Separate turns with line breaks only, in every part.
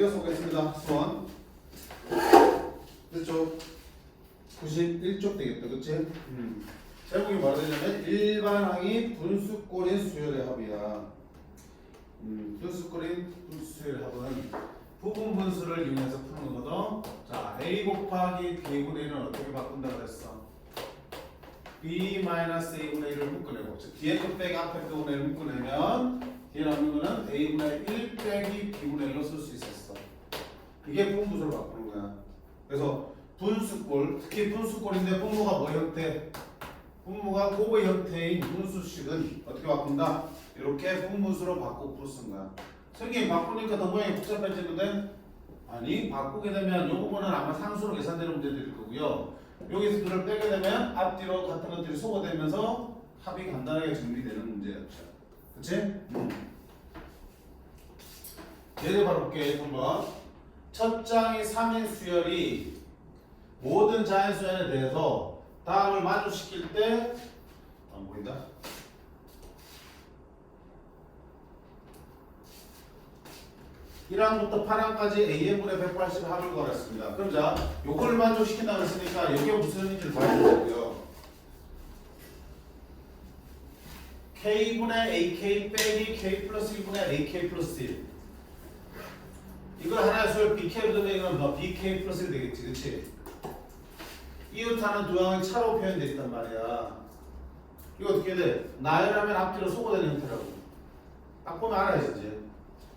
이어서 보겠습니다. 수원. 됐죠? 91쪽 되겠다. 그치? 음. 제목이 뭐라 되냐면 일반항이 분수꼴인 수열의 합이야. 음, 분수꼴인 수열의 합은 부분 분수를 이용해서 푸는 거거든. 자, a 곱하기 b분의 1은 어떻게 바꾼다 그랬어? b-a분의 1을 묶어내고 즉 뒤에 거 빼기 앞에 거분의 1을 묶어내면 뒤에 남는 거는 a분의 1 빼기 b분의 1로 쓸 수 있었어. 이게 분수를 바꾸는 거야. 그래서 분수꼴, 특히 분수꼴인데 분모가 뭐 형태? 분모가 곱의 형태인 분수식은 어떻게 바꾼다? 이렇게 분분수로 바꾸고 풀쓴 거야. 선생님 바꾸니까 더 모양이 복잡해지는데 아니 바꾸게 되면 요 부분은 아마 상수로 계산되는 문제들일 거고요. 여기서 그걸 빼게 되면 앞뒤로 같은 것들이 소거되면서 합이 간단하게 정리되는 문제였죠. 그치? 음. 예를 바로 볼게 한번. 첫 장의 3인 수열이 모든 자연 수열에 대해서 다음을 마주시킬 때 안 보인다. 일항부터 8항까지 AN분의 180 합을 걸었습니다. 그럼 자, 요걸 만족시킨다고 했으니까 이게 무슨 의미인지를 봐야 되고요. K분의 AK 빼기 K 플러스 1분의 AK 플러스 1 이걸 하나의 수열 BK로 되면 뭐 BK 플러스 1 되겠지 그치? 이웃하는 두 항이 차로 표현되어 있단 말이야. 이거 어떻게 돼? 나열하면 앞뒤로 소거되는 형태라고. 딱 보면 알아야지 이제.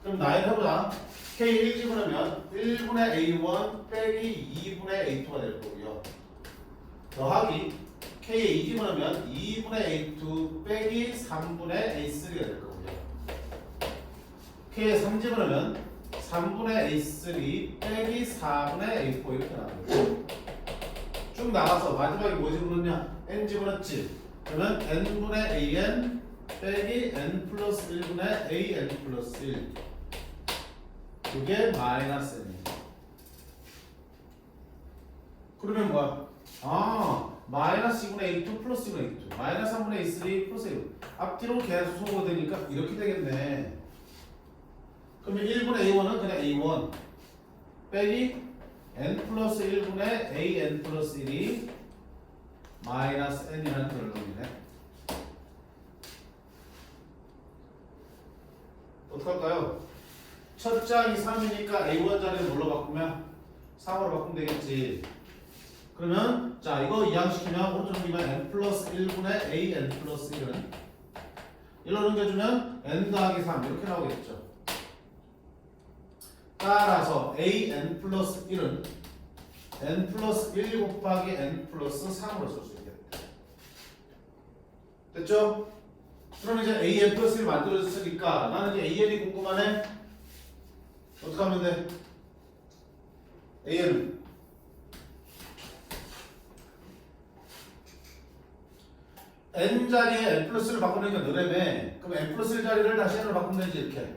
그럼 나열해보자. K 1 집어넣으면 1분의 A1 빼기 2분의 A2가 될 거고요. 더하기 K에 2 집어넣으면 2분의 A2 빼기 3분의 A3가 될 거고요. K에 3 집어넣으면 3분의 A3 빼기 4분의 A4 이렇게 나와요. 쭉 나가서 마지막에 뭐 집어넣냐? N 집어넣지. 그러면 N분의 AN 빼기 N 플러스 1분의 AN 플러스 1 그게 마이너스 N이에요 그러면 뭐야? 아 마이너스 2분의 A2 플러스 2분의 A2 마이너스 3분의 A3 플러스 A 앞뒤로 계속 소거되니까 이렇게 되겠네 그러면 1분의 A1은 그냥 A1 빼기 N 플러스 1분의 AN 플러스 1이 마이너스 N이라는 결론이네. 어떡할까요? 첫 장이 3이니까 A1 자리를 뭘로 바꾸면 3으로 바꾸면 되겠지. 그러면 자 이거 이항시키면 오른쪽 보면 n 플러스 1분의 a n 플러스 1은 1로 넘겨주면 n 더하기 3 이렇게 나오겠죠 따라서 a n 플러스 1은 n 플러스 1 곱하기 n 플러스 3으로 쓸 수 있겠다 됐죠? 그럼 이제 a n 플러스 1 만들어졌으니까 나는 이제 a n이 궁금하네. 어떻게 하면 돼? a n은 n 자리에 n 플러스를 바꾸니까 너네매 그럼 n 플러스 1 자리를 다시 n으로 바꾸면 되지 이렇게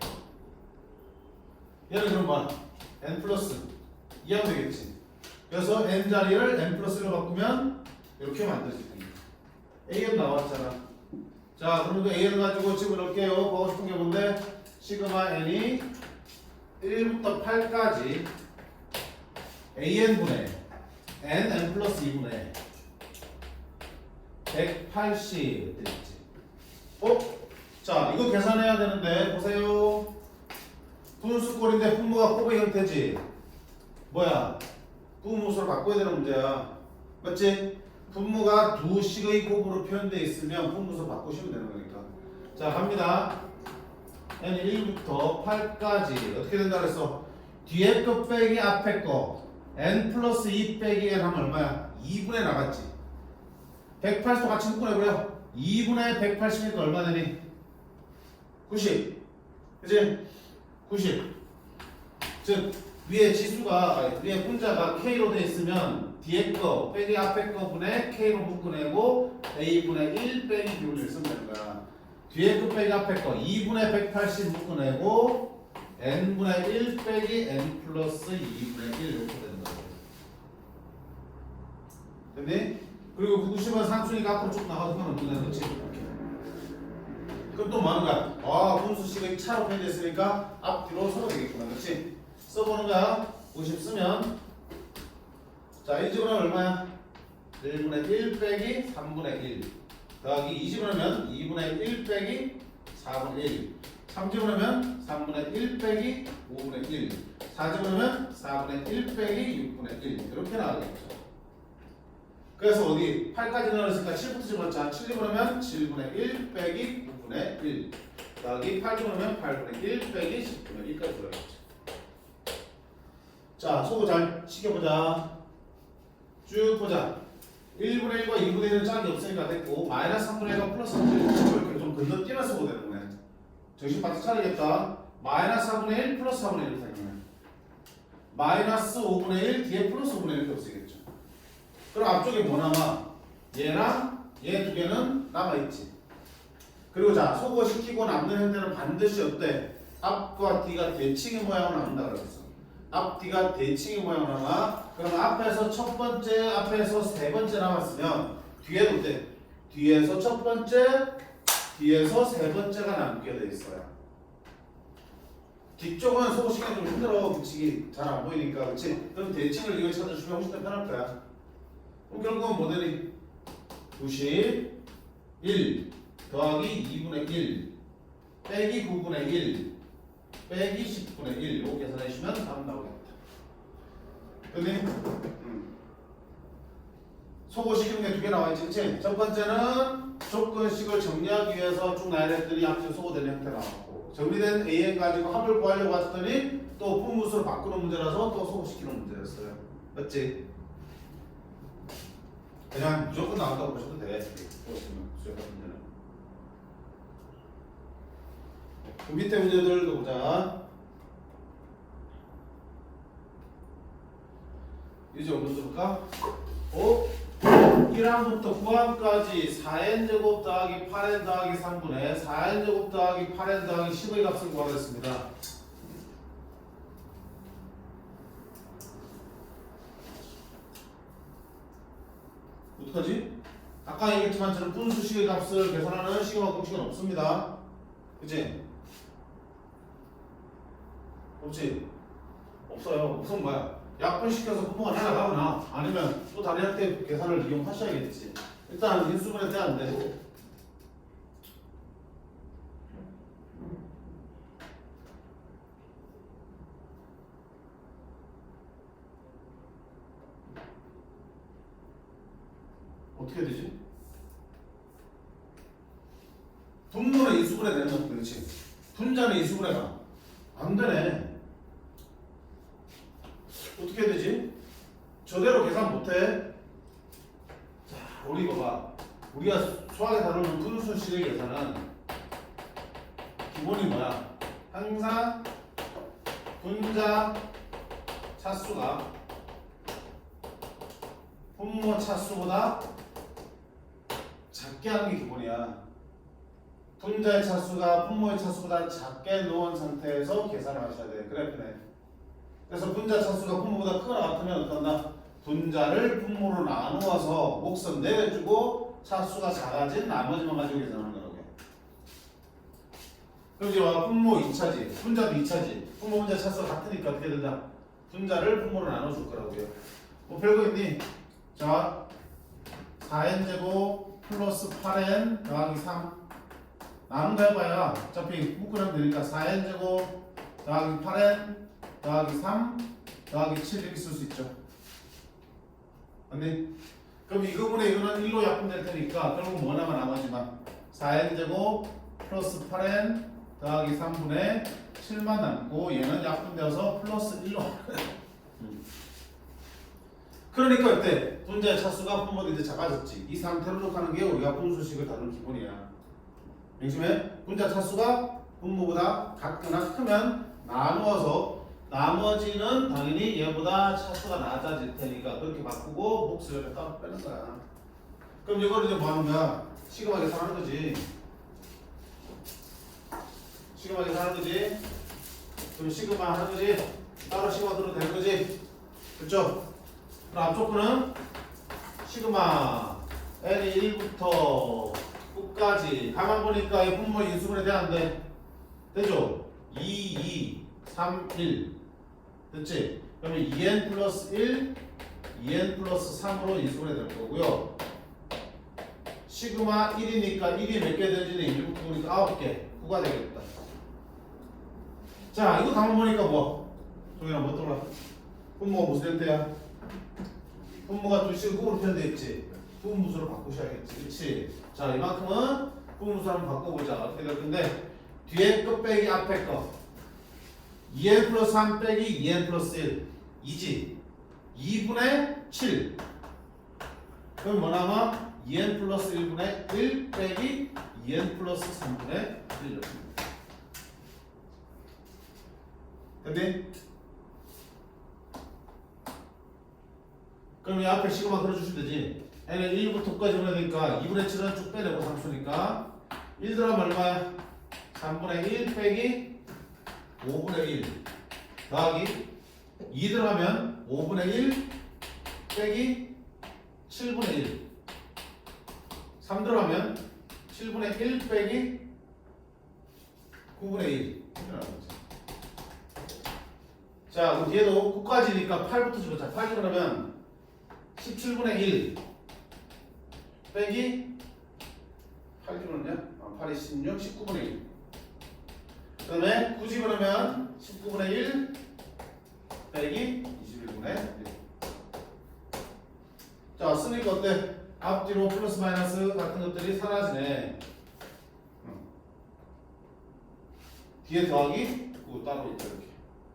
얘는 그럼 뭐 n 플러스 이하면 되겠지 그래서 n 자리를 n 플러스로 바꾸면 이렇게 만들어집니다 an 나왔잖아 자 그러면 an 가지고 집어넣을게요 보고 싶은 게 뭔데 시그마 n이 1부터 8까지 an분의 n n 플러스 2분의 180 됐지. 어? 자, 이거 계산해야 되는데 보세요. 분수꼴인데 분모가 곱의 형태지. 뭐야? 분모수를 바꿔야 되는 문제야. 맞지? 분모가 두 식의 곱으로 표현되어 있으면 분모수 바꾸시면 되는 거니까. 자, 갑니다. n 1부터 8까지 어떻게 된다 그랬어? 뒤에 거 빼기 앞에 거 n 플러스 2 빼기 n 하면 얼마야? 2분의 나갔지. 180도 같이 묶어내고요. 2분의 180이니까 얼마 되니? 90. 그지? 90. 즉, 위에 지수가, 위에 분자가 K로 돼 있으면 뒤에 거 빼기 앞에 거 분의 K로 묶어내고 A분의 1 빼기 B분을 쓰면 되는 거야. 뒤에 거 빼기 앞에 거 2분의 180 묶어내고 N분의 1 빼기 N 플러스 2분의 1 이렇게 되는 거야. 됐니? 그리고 그 90은 상수니까 앞으로 쭉 나가서 하면 되는 거지. 그럼 또 거야? 아, 분수식이 차로 표현됐으니까 앞뒤로 서로 되겠구나. 그렇지? 써보는 거야 90 쓰면 자 1집은 얼마야? 1분의 1 빼기 3분의 1 더하기 2집은 2분의 1 빼기 4분의 1 3집은 3분의 1 빼기 5분의 1 4집은 4분의 1 빼기 6분의 1 이렇게 나가겠죠 그래서 어디 8까지 넣었으니까 7부터 집어넣자 7 집어넣으면 7분의 1 빼기 9분의 1 더하기 8 집어넣으면 8분의 1 빼기 10분의 1까지 들어가겠죠. 자 소고 잘 시켜보자. 쭉 보자. 1분의 1과 2분의 1은 짝이 없으니까 됐고 마이너스 3분의 1과 플러스 3분의 1 이렇게 좀 건너뛰면서 보게 되는 거네 정신 바짝 차리겠다. 마이너스 4분의 1 플러스 4분의 1 되면. 마이너스 5분의 1 뒤에 플러스 5분의 1 이렇게 쓰겠죠. 그럼 앞쪽에 뭐 남아? 얘랑 얘 두 개는 남아있지 그리고 자 소거 시키고 남는 현대는 반드시 어때? 앞과 뒤가 대칭의 모양으로 남는다 그랬어. 앞 뒤가 대칭의 모양으로 남아 그럼 앞에서 첫 번째 앞에서 세 번째 남았으면 뒤에도 돼 뒤에서 첫 번째 뒤에서 세 번째가 남게 돼 있어요. 뒤쪽은 소거 시간이 좀 힘들어. 붙이기 잘 안 보이니까. 그렇지? 그럼 대칭을 이거 찾아주면 훨씬 더 편할 거야. 그럼 결국은 모델이 91 더하기 2분의 1 빼기 9분의 1 빼기 10분의 1 이거 계산해 주시면 답 나오겠다 근데 소고시키는 게두개 나와 있지 그치? 첫 번째는 조건식을 정리하기 위해서 쭉 나열했더니 앞뒤 소거되는 형태 나왔고 정리된 AN 가지고 합을 구하려고 봤더니 또 분무수로 바꾸는 문제라서 또 소거시키는 문제였어요 맞지? 그냥 무조건 나온다고 보셔도 돼. 수학 문제는. 그 밑에 문제들도 보자. 이제 어느 볼까? 어? 1항부터 9항까지 4n 제곱 더하기 8n 더하기 3분의 4n 제곱 더하기 8n 더하기 10의 값을 구하겠습니다. 어떡하지? 아까 얘기했지만 저는 분수식의 값을 계산하는 시그마 공식은 없습니다. 그치? 없지? 없어요. 우선 뭐야? 약분시켜서 분모가 날아가거나 아니면 또 다른 형태 계산을 이용하셔야겠지. 일단 인수분해 돼야 안 돼. 어떻게 되지? 분모는 인수분해 되는 거 그렇지. 분자는 인수분해가 안 되네. 어떻게 되지? 저대로 계산 못해. 자, 우리 봐봐. 우리가 수학에 다루는 분수식의 계산은 기본이 뭐야? 항상 분자 차수가 분모 차수보다 작게 하는 게 기본이야. 분자의 차수가 분모의 차수보다 작게 놓은 상태에서 계산을 하셔야 돼. 그래프네. 그래서 분자 차수가 분모보다 크거나 같으면 어떤다? 분자를 분모로 나누어서 목선 내려주고 차수가 작아진 나머지만 가지고 계산하는 거라고. 그럼 이제 와 분모 2차지. 분자도 2차지. 분모 분자 차수가 같으니까 어떻게 된다? 분자를 분모로 나눠줄 거라고요. 뭐 별거 있니? 자, 4n 제곱 플러스 8n 더하기 3 나눈 거 해봐야 어차피 묶으면 되니까 4n 제곱 더하기 8n 더하기 3 더하기 7 이렇게 쓸 수 있죠. 맞니? 그럼 이거분의 이거는 1로 약분될 테니까 결국 뭐 남아 나머지만 4n 제곱 플러스 8n 더하기 3분의 7만 남고 얘는 약분되어서 플러스 1로 그러니까 어때? 분자의 차수가 분모도 이제 작아졌지. 이 상태로 녹하는 게 우리가 분수식을 다루는 기본이야. 명심해. 분자 차수가 분모보다 같거나 크면 나누어서 나머지는 당연히 얘보다 차수가 낮아질 테니까 그렇게 바꾸고 이렇게 따로 빼는 거야. 그럼 이거를 이제 뭐 하는 거야? 시그마 계산하는 거지. 시그마 계산하는 거지. 그럼 시그마 하는 거지. 따로 시그마 들어도 되는 거지. 그렇죠? 그럼 앞쪽 거는 시그마 N이 1부터 9까지 가만 보니까 이 분모 돼안 돼? 되죠? 2, 2, 3, 1 되죠? 됐지? 그러면 2n 플러스 1, 2n 플러스 3으로 인수분해 될 거고요. 시그마 1이니까 1이 몇 개 되지는 1부터 보니까 9개. 9가 되겠다. 자, 이거 가만 보니까 뭐? 종현아 뭐 떠올라? 분모가 무슨 형태야? 분모가 두식을 곱으로 표현되어 있지? 분무수로 바꾸셔야겠지. 그치? 자, 이만큼은 분무수 한번 바꿔보자. 어떻게 될 건데? 뒤에 거 빼기 앞에 거. 2n 플러스 3 빼기 2n 플러스 1. 2지? 2분의 7. 그럼 뭐 남아? 2n 플러스 1분의 1 빼기 2n 플러스 3분의 1 이렇게. 근데 그럼 이 앞에 시그마 걸어주시면 되지. n은 1부터 9까지 보내니까 2분의 7은 쭉 빼내고 상수니까 1 들어가면 얼마야? 3분의 1 빼기 5분의 1 더하기 2 들어가면 5분의 1 빼기 7분의 1 3 들어가면 7분의 1 빼기 9분의 1 이라는 거지. 자, 뒤에도 9까지니까 8부터 집어자. 8 집어넣으면 17분의 1 빼기 8 집어넣냐? 아, 8이 16, 19분의 1. 그 다음에 9 집어넣으면 19분의 1 빼기 21분의 1. 자, 쓰니까 어때? 앞뒤로 플러스 마이너스 같은 것들이 사라지네. 응. 뒤에 더하기 9 따로 있다 이렇게.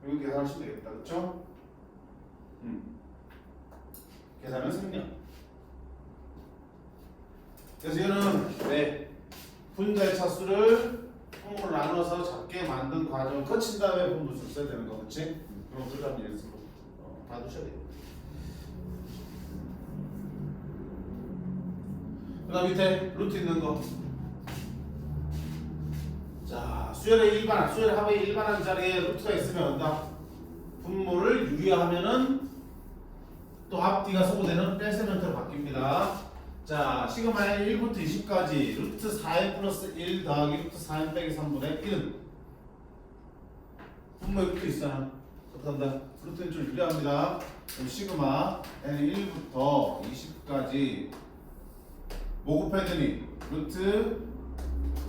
이거 계산하시면 되겠다. 그렇죠? 음. 계산은 생략. 그래서 이거는 네 분자의 차수를 분모를 나눠서 작게 만든 과정을 거친 다음에 분모를 써야 되는 거? 음. 그럼 그 다음 예습으로 어, 봐두셔야 돼요. 그 다음 밑에 루트 있는 거. 자, 수열의 일반항, 수열의 합의 일반항 자리에 루트가 있으면 온다. 분모를 유리하면은 또 앞뒤가 소거되는 뺄셈 형태로 바뀝니다. 자, 시그마의 1부터 20까지 루트 4n 플러스 1 더하기 루트 4n 빼기 3분의 1은 분모에 루트 있잖아. 어떡한다? 루트는 좀 유리합니다. 그럼 시그마 n 1부터 20까지 뭐 곱해드니? 루트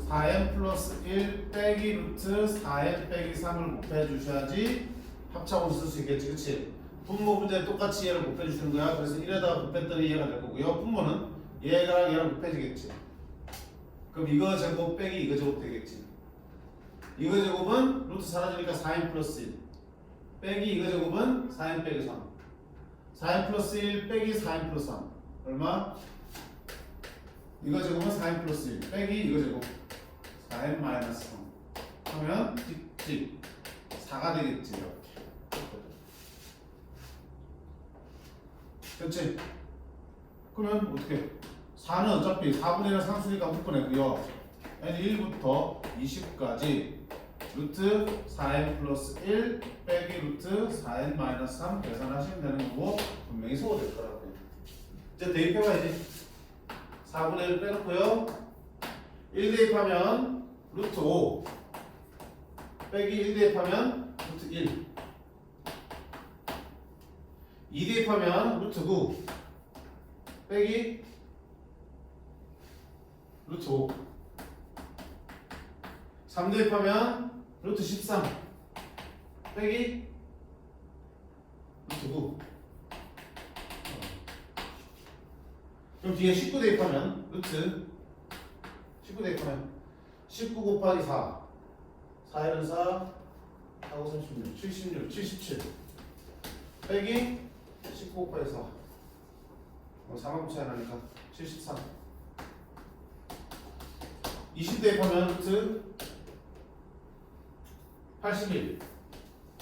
4n 플러스 1 빼기 루트 4n 빼기 3을 곱해 주셔야지 합차원을 쓸수 있겠지 그치? 분모 문제 똑같이 얘를 곱해 주시는 거야 그래서 1에다가 곱했더니 얘가 될 거고요 분모는 얘랑 얘랑 곱해지겠지. 그럼 이거 제곱 빼기 이거 제곱 되겠지. 이거 제곱은 루트 사라지니까 4n 플러스 1 빼기 이거 제곱은 4n 빼기 3 4n 플러스 1 빼기 4n 플러스 3 얼마? 이거 제곱은 4n 플러스 1 빼기 이거 제곱. 4n 마이너스 3 하면 뒷집. 4가 되겠지 이렇게. 그렇지? 그러면 어떻게 4는 어차피 4분의 1은 상수니까 묶어내고요. n 1부터 20까지 루트 4n 플러스 1 빼기 루트 4n 마이너스 3 계산하시면 되는 거고 분명히 소거될 거라고요 이제 대입해봐야지 4분의 1 빼놓고요. 1 대입하면 루트 5 빼기 1 대입하면 루트 1 2 대입하면 루트 9 빼기 루트 5 3 대입하면 루트 13 빼기 루트 9 그럼 뒤에 19 대입하면 루트 19 대입하면 19 곱하기 4 4일은 4 4고 36 76 77 빼기 19 곱하기 4 어, 4만큼 차이 나니까 73 20 대입하면 루트 81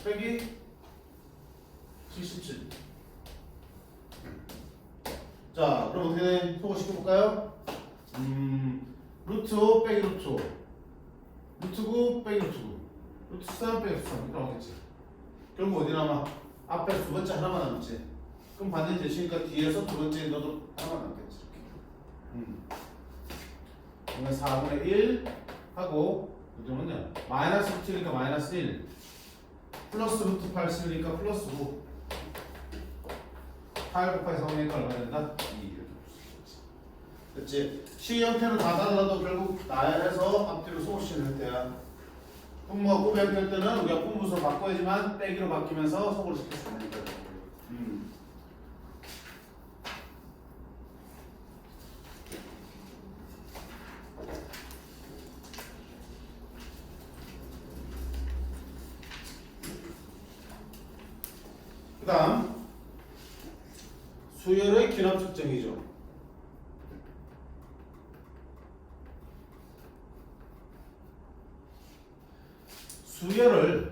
빼기 77 자, 그럼 어떻게 돼? 소거 시켜볼까요? 음, 루트 5 빼기 루트 5 루트 9 빼기 루트 9 루트 3 빼기 루트 3 이렇게 나오겠지 결국 어디 남아? 앞에 두 번째 하나만 남지 그럼 반대 대시니까 뒤에서 두 번째 너도 하나만 남겠지 이렇게 음. 그러면 4분의 1 하고 뭐냐 마이너스 루트니까 마이너스 1 플러스 루트 8 쓰니까 플러스 9 8 곱하기 3이니까 얼마 된다? 2 이렇게 됐지? 시 형태는 다 달라도 결국 나열해서 앞뒤로 소모시는 형태야 분모가 꼬배 형태일 때는 우리가 분무서 바꿔야지만 빼기로 바뀌면서 속으로 시킬 수 있는 거야 음. 그 다음 수열의 기납 측정이죠. 수열을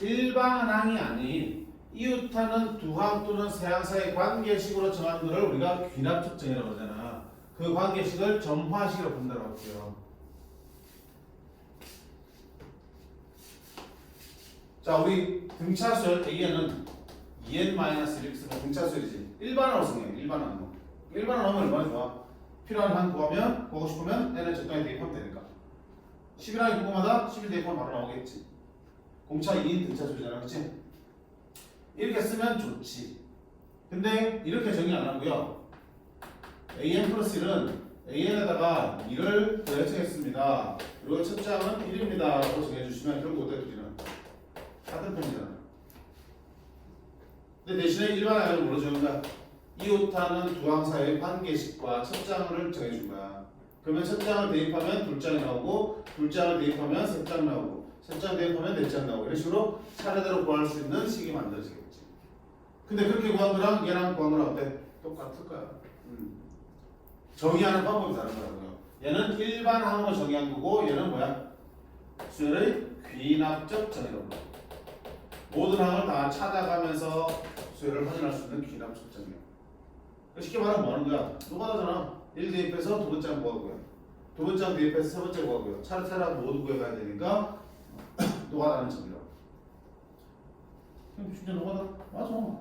일반항이 아닌 이웃하는 두항 또는 세항 사이 관계식으로 정하는 것을 우리가 귀납 측정이라고 그러잖아. 그 관계식을 점화식으로 본다고 할게요. 자, 우리 등차수열 A에는 2n-1x가 등차수열이지. 일반항으로 쓰네요. 일반항으로. 일반항 하면 얼마나 좋아? 필요한 한 구하면, 보고 싶으면 n을 적당히 대입하면 되니까. 11항이 궁금하다? 11 대입하면 바로 나오겠지. 공차 2인 등차수열이잖아. 그치? 이렇게 쓰면 좋지. 근데 이렇게 정의 안 하고요. an 플러스 1은 an에다가 2를 더해주겠습니다. 그리고 첫 장은 1입니다. 라고 정해주시면 결국 어때 우리는? 같은 편이잖아. 근데 대신에 일반 아이를 거야. 이웃하는 두 항사의 관계식과 첫 장을 정해준 거야. 그러면 첫 장을 대입하면 둘 장이 나오고 둘 장을 대입하면 세 장 나오고 세 장 대입하면 네 장 나오고 이런 식으로 차례대로 구할 수 있는 식이 만들어지겠지. 근데 그렇게 구한 거랑 얘랑 구한 거랑 어때? 똑같을 거야. 음. 정의하는 방법이 다른 거라고요. 얘는 일반 항으로 정의한 거고 얘는 뭐야? 수열의 귀납적 정의라고. 그래. 모든 항을 다 찾아가면서 수열을 확인할 수 있는 귀납 측정이에요. 쉽게 말하면 뭐 하는 거야? 노가다잖아. 1 대입해서 두 번째 항 구하고요. 두 번째 항 대입해서 세 번째 구하고요. 차례차례 모두 구해가야 되니까 노가다는 점이라고. 그럼 진짜 노가다? 맞아.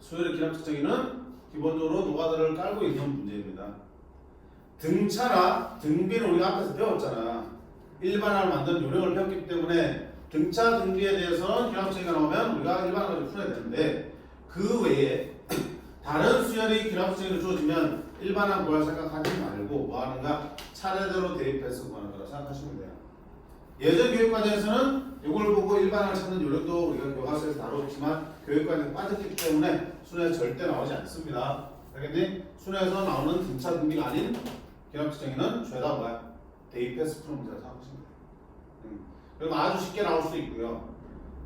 수열의 기납 측정기는 기본적으로 노가다를 깔고 있는 문제입니다. 등차나 등비는 우리가 앞에서 배웠잖아. 일반화를 만드는 요령을 배웠기 때문에 등차 등비에 대해서는 기납책이 나오면 우리가 일반화를 풀어야 되는데 그 외에 다른 수열이 기납책으로 주어지면 일반화 구할 생각하지 말고 뭐 하는가 차례대로 대입해서 구하는 거라 생각하시면 돼요. 예전 교육과정에서는 이걸 보고 일반화를 찾는 요령도 우리가 교과서에서 다뤘지만 교육과정에 빠졌기 때문에 순회 절대 나오지 않습니다. 알겠니? 순회에서 나오는 등차 등비가 아닌 기납책정의는 죄다 뭐야? 대입해서 푸는 문제라 생각하시면 돼요. 음. 그럼 아주 쉽게 나올 수 있고요.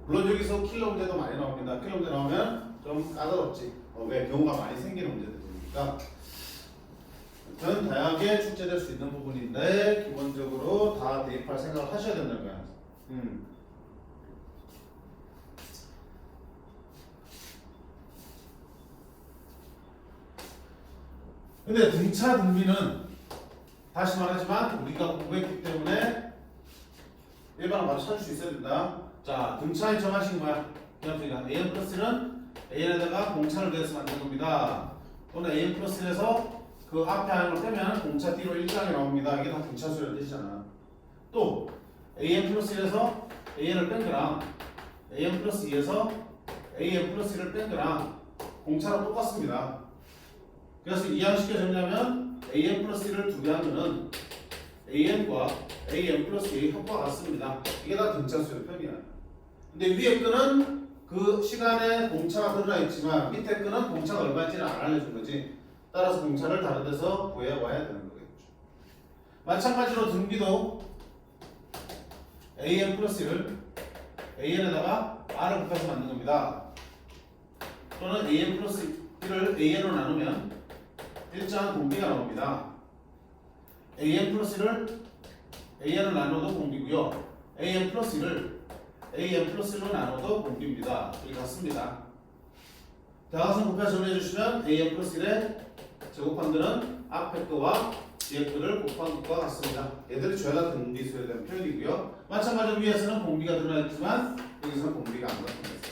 물론 여기서 킬러 문제도 많이 나옵니다. 킬러 문제 나오면 좀 까다롭지. 어, 왜 경우가 많이 생기는 문제들이니까. 아무튼 다양하게 출제될 수 있는 부분인데 기본적으로 다 대입할 생각을 하셔야 된다는 거야. 음. 근데 등차 등비는 다시 말하지만 우리가 공부했기 때문에 일반을 바로 찾을 수 있어야 된다. 자, 등차에 정하신 거야. 저희가 AN 플러스는 AN에다가 공차를 더해서 만든 겁니다. 또는 AN 플러스에서 그 앞에 항을 빼면 공차 D로 1장이 나옵니다. 이게 다 등차 수열 뜻이잖아. 또 AN 플러스 1에서 AN을 뺀 거랑 AN 플러스 2에서 AN 플러스 1을 뺀 거랑 공차랑 똑같습니다. 그래서 이항시켜 줬냐면 AN 플러스 1을 두개 하면은 AN과 AN 플러스 A 합과 같습니다. 이게 다 등차수의 편이야. 근데 위에 끈은 그 시간에 공차가 들어가 있지만 밑에 끈은 공차가 얼마인지를 안 알려준 거지. 따라서 공차를 다른 데서 구해와야 되는 거겠죠. 마찬가지로 등비도 AN 플러스 1을 AN에다가 R을 곱해서 만든 겁니다. 또는 AN 플러스 1을 AN으로 나누면 일정한 공비가 나옵니다. AN 플러스 1을 AN을 나눠도 공비고요. AN 플러스 1을 AN 플러스 1로 나눠도 공비입니다. 둘이 같습니다. 대각선 곱해 정리해 주시면 AN 플러스 1의 제곱한 들은 앞에 거와 뒤에 거를 곱한 것과 같습니다. 얘들이 죄다 등비수에 대한 표현이고요. 마찬가지로 위에서는 들어가 있지만 여기서는 공비가 안 있습니다.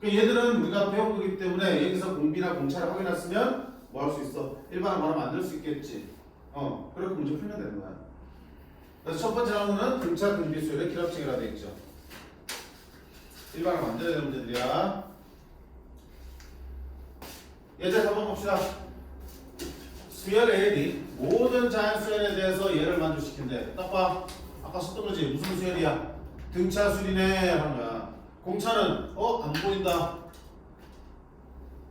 그러니까 얘들은 우리가 배운 거기 때문에 여기서 공비나 공차를 확인했으면 뭐 할 수 있어? 일반을 바로 만들 수 있겠지. 어, 그렇게 문제 풀면 되는 거야. 그래서 첫 번째 나오는 등차 등비수열의 기납책이라 되어 있죠. 일반을 만들어야 되는 문제들이야. 예제 한번 봅시다. 수열 A이 모든 자연수열에 대해서 얘를 만족시킨대. 딱 봐. 아까 썼던 거지. 무슨 수열이야? 등차수리네 하는 거야. 공차는 어? 안 보인다.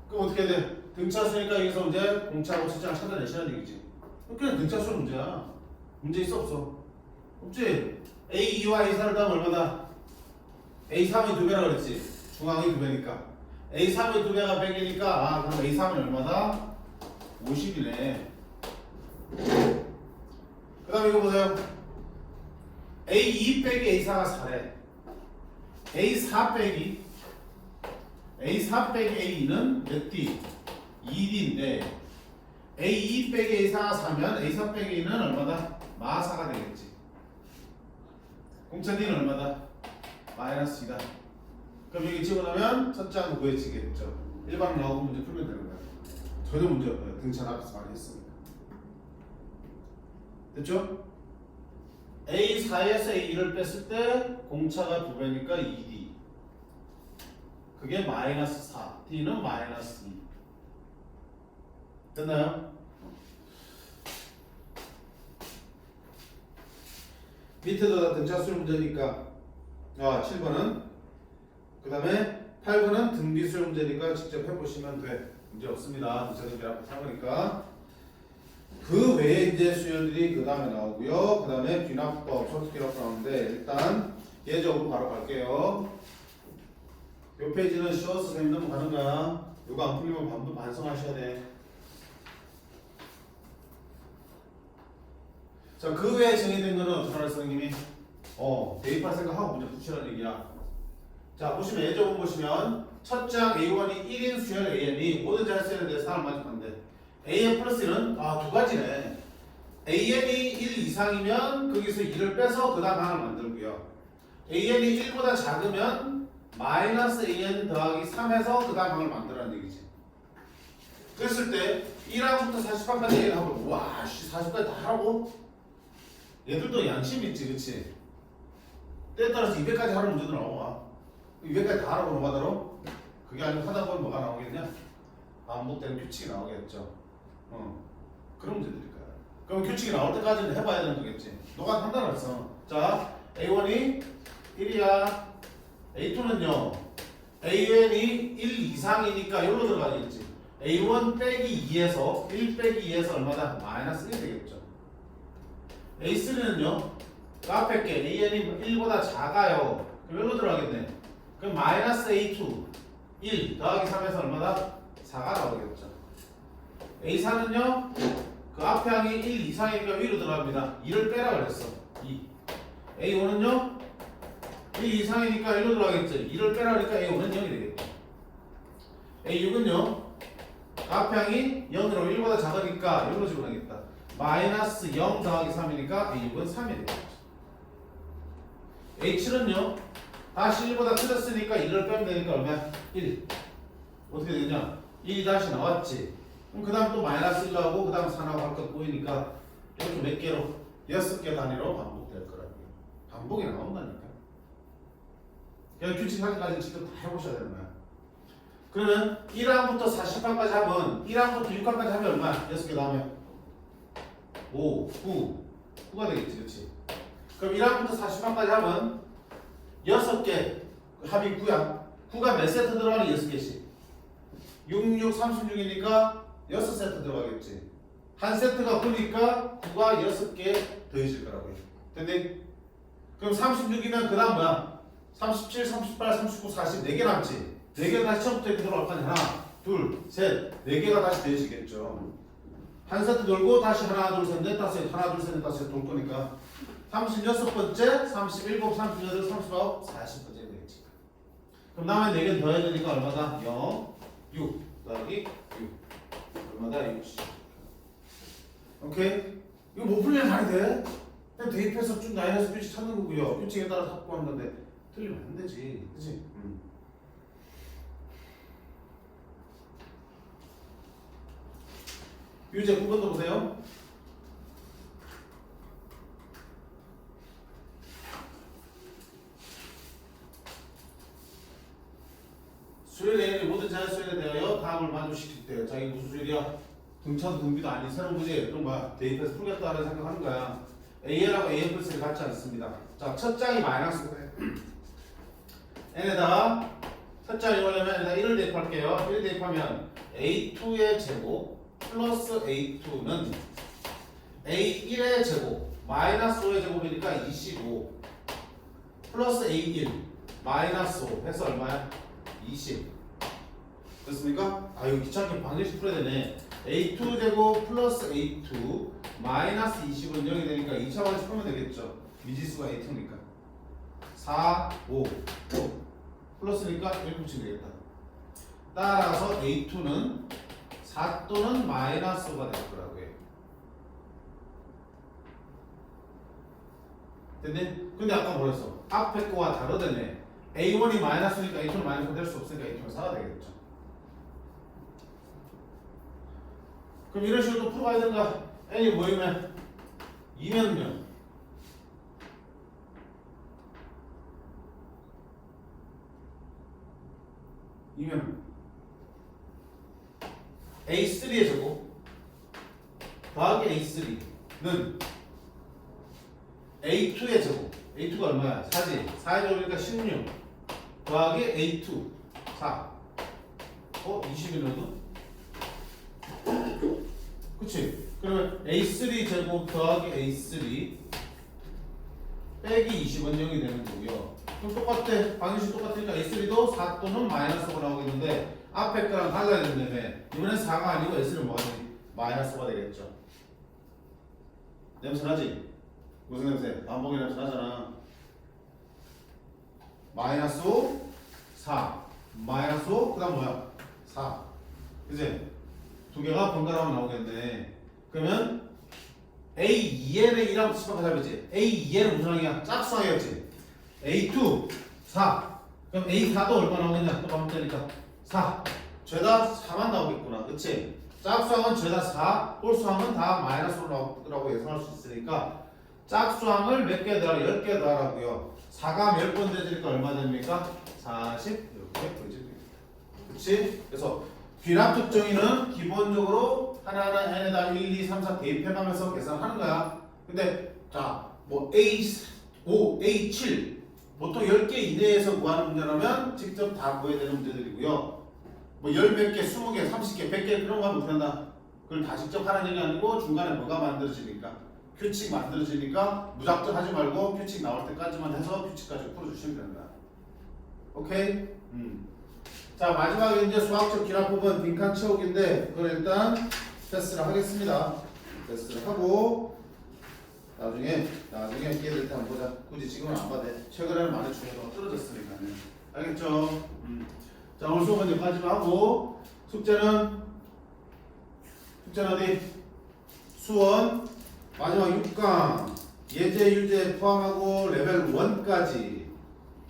그럼 어떻게 돼? 등차수니까 여기서 이제 공차하고 실장을 찾아내시라는 얘기지. 그냥 등차수 문제야. 문제 있어 없어? 없지? A2와 A4를 더하면 얼마다? A3이 두 배라 그랬지. 중앙이 두 배니까. A3이 두 배가 100이니까 아 그럼 A3은 얼마다? 50이네. 그 다음에 이거 보세요. A2 빼기 A4가 4래. A4 빼기 A4 빼기 A2는 몇 D? 2D인데 A2 빼기 A4가 4면 A4 빼기 2는 얼마다? 마사가 되겠지. 공차 D는 얼마다? 마이너스 2다. 그럼 여기 집어넣으면 첫째 항 구해지겠죠. 일반 나오고 문제 풀면 되는 거야. 전혀 문제 없어요. 등차 앞에서 많이 했으니까. 됐죠? A4에서 A2를 뺐을 때 공차가 두 배니까 2D. 그게 마이너스 4. D는 마이너스 2. 됐나요? 밑에도 다 등차수 문제니까 아 7번은? 그 다음에 8번은 등비술 문제니까 직접 해보시면 돼. 문제 없습니다. 등차수비 앞에 사거니까. 그 외에 이제 수열들이 그 다음에 나오고요. 그 다음에 귀납법 소수기납 나오는데 일단 예적으로 바로 갈게요. 요 페이지는 쉬워서 선생님 넘어가는 거야 요거 안 풀리면 반도 반성하셔야 돼 자, 그 외에 정의된 거는 하나 선생님이? 어, 대입할 생각하고 문제 푸시라는 얘기야. 자, 보시면 예제본 보시면 첫 장 A1이 1인 수열 AN이 모든 자연수열에 대해서 사을 만족한대. AN 플러스 1은 아, 두 가지네. AN이 1 이상이면 거기서 2를 빼서 그 다음 항을 만들고요. AN이 1보다 작으면 마이너스 AN 더하기 3해서 그 다음 항을 만들라는 얘기지. 그랬을 때 1항부터 40항까지 얘기를 하고 와, 씨, 40까지 다 하라고? 얘들도 양심 있지, 그치? 때에 따라서 200까지 하는 문제도 나와. 200까지 다 하라고 노가다로? 그게 아니고 하다 보면 뭐가 나오겠냐? 반복되는 규칙이 나오겠죠. 어. 그런 문제들일 거야. 그럼 규칙이 나올 때까지는 해봐야 되는 거겠지. 너가 판단을 했어. 자, A1이 1이야. A2는요. AN이 1 이상이니까 여기로 들어가겠지. A1 빼기 2에서 1 빼기 2에서 얼마다? 마이너스 1 되겠죠. A3는요. 그 앞에 게 AN이 1보다 작아요. 그럼 여기로 들어가겠네. 그럼 마이너스 A2 1 더하기 3에서 얼마다? 4가 나오겠죠. A4는요. 그 앞에 항이 1 이상이니까 위로 들어갑니다. 2를 빼라 그랬어. 2. A5는요. 1 이상이니까 1로 들어가겠죠. 2를 빼라 그러니까 A5는 0이 되겠죠. A6은요. 그 앞에 항이 0으로 1보다 작으니까 여기로 집어넣겠다. 마이너스 0 더하기 3이니까 A6은 3이 되겠죠. H는요. 다시 1보다 크졌으니까 1을 빼면 되니까 얼마야? 1. 어떻게 되냐? 1이 다시 나왔지. 그럼 그 다음 또 마이너스 1로 하고 그 다음 4나고 할것 보이니까 이렇게 몇 개로? 6개 단위로 반복될 거라고요. 반복이 나온다니까. 그냥 규칙 하기까지 직접 다 해보셔야 되는 거야. 그러면 1항부터 40항까지 하면 1항부터 6항까지 하면 얼마야? 6개 다음에 5, 9, 9가 되겠지, 그렇지? 그럼 1항부터 40항까지 하면 6개 합이 9야. 9가 몇 세트 들어가니 6개씩. 6, 6, 36이니까 6세트 들어가겠지. 한 세트가 9니까 9가 6개 더해질 거라고요. 됐니? 그럼 36이면 그 다음 뭐야? 37, 38, 39, 40, 4개 남지? 4개가 다시 처음부터 이렇게 들어갈 거니 하나, 둘, 셋, 4개가 다시 더해지겠죠. 한 세트 돌고 다시 하나, 둘, 셋, 넷, 다섯, 하나, 둘, 셋, 넷, 다섯 돌 거니까 36번째, 37, 38, 39, 40번째 되겠지. 그럼 남은 4개 더 해야 되니까 얼마다? 0, 6 더하기 6 얼마다? 60 오케이? 이거 못 풀리는 말이 돼? 그냥 대입해서 쭉 나이너스 규칙 찾는 거고요 규칙에 따라 확보하는 건데 틀리면 안 되지 그치? 음. 유제 9번도 보세요. 내용이 모든 자연 수련에 대하여 다음을 만족시킬 때 자기 무슨 수련이야? 등차도 등비도 아닌 새로운 문제 그런 거야. 대입해서 풀겠다는 생각하는 거야. AL하고 플러스를 같지 않습니다. 자 첫 장이 마이너스 n에다가 첫 장이 n에다 1을 대입할게요. 1을 대입하면 A2의 제곱 플러스 A2는 A1의 제곱 마이너스 5의 제곱이니까 25 플러스 A1 마이너스 5 해서 얼마야? 20 됐습니까? 아 이거 귀찮게 방정식 풀어야 되네. A2 제곱 플러스 A2 마이너스 20은 0이 되니까 2차 방식 풀면 되겠죠. 미지수가 A2니까? 4, 5, 5 플러스니까 1 붙이면 되겠다. 따라서 A2는 4 또는 마이너스 5가 될 거라고요 됐니? 근데 아까 뭐랬어? 앞에 거와 다르다네 A1이 마이너스니까 A2는 마이너스 될 수 없으니까 A2는 4가 되겠죠 그럼 이런 식으로 또 풀어가야 된가? n이 뭐이면 2면요 이면 A3의 제곱 더하기 A3는 A2의 제곱 A2가 얼마야? 4지 4의 제곱이니까 16 더하기 A2 4 어? 20이라도? 그치? 그러면 A3 제곱 더하기 A3 빼기 20은 0이 되는 거고요 그럼 똑같아 방정식 똑같으니까 A3도 4 또는 마이너스가 나오겠는데 앞에 거랑 달라야 된다며 이번엔 4가 아니고 S3는 뭐가 되니? 마이너스가 되겠죠 냄새 나지? 무슨 냄새? 반복이 냄새 나잖아 마이너스 5 4 마이너스 5 그다음 뭐야? 4 그지? 두 개가 번갈아 나오겠네. 그러면 A2N의 1하고 집합하자지. A2N은 무슨 항이야? 짝수항이었지. A2 4. 그럼 A4도 얼마 나오겠냐? 또 반복 되니까 4. 죄다 4만 나오겠구나. 그치? 짝수항은 죄다 4, 홀수항은 다 마이너스로 나올 거라고 예상할 수 있으니까 짝수항을 몇 개 더하라? 10개 더하라고요. 4가 몇 번 되니까 얼마 됩니까? 40 이렇게 보여집니다. 그치? 그래서 귀납 특정인은 기본적으로 하나하나 n에다 1, 2, 3, 4 대입해가면서 계산하는 거야. 근데 자, 뭐 A5, A7 보통 10개 이내에서 구하는 문제라면 직접 다 구해야 되는 문제들이고요. 뭐 10몇 개, 20개, 30개, 100개 그런 거 하면 못한다. 그걸 다 직접 하는 얘기 아니고 중간에 뭐가 만들어지니까 규칙 만들어지니까 무작정 하지 말고 규칙 나올 때까지만 해서 규칙까지 풀어주시면 된다. 오케이? 음. 자 마지막에 이제 수학적 기납 부분 빈칸 채우기인데 그걸 일단 패스를 하겠습니다. 패스를 하고 나중에 나중에 기회 될때 한번 보자. 굳이 지금은 안 봐도 돼. 최근에는 많이 중요도가 떨어졌으니까요. 알겠죠? 음. 자 오늘 수업은 여기까지만 하고 숙제는 숙제는 어디? 수원 마지막 6강 예제 유제 포함하고 레벨 1까지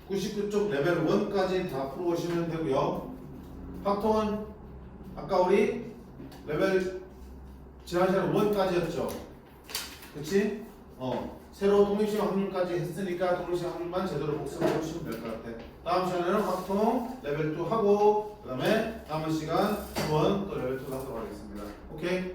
99쪽 레벨 1까지 다 풀어오시면 되고요. 팍톤 아까 우리 레벨 지난 시간 1까지였죠. 그치? 어 새로 독립식 확률까지 했으니까 독립식 확률만 제대로 복습해 주시면 될 것 같아. 다음 시간에는 확통 레벨 2 하고 그 다음에 남은 시간 1또 레벨 2 하도록 하겠습니다. 오케이?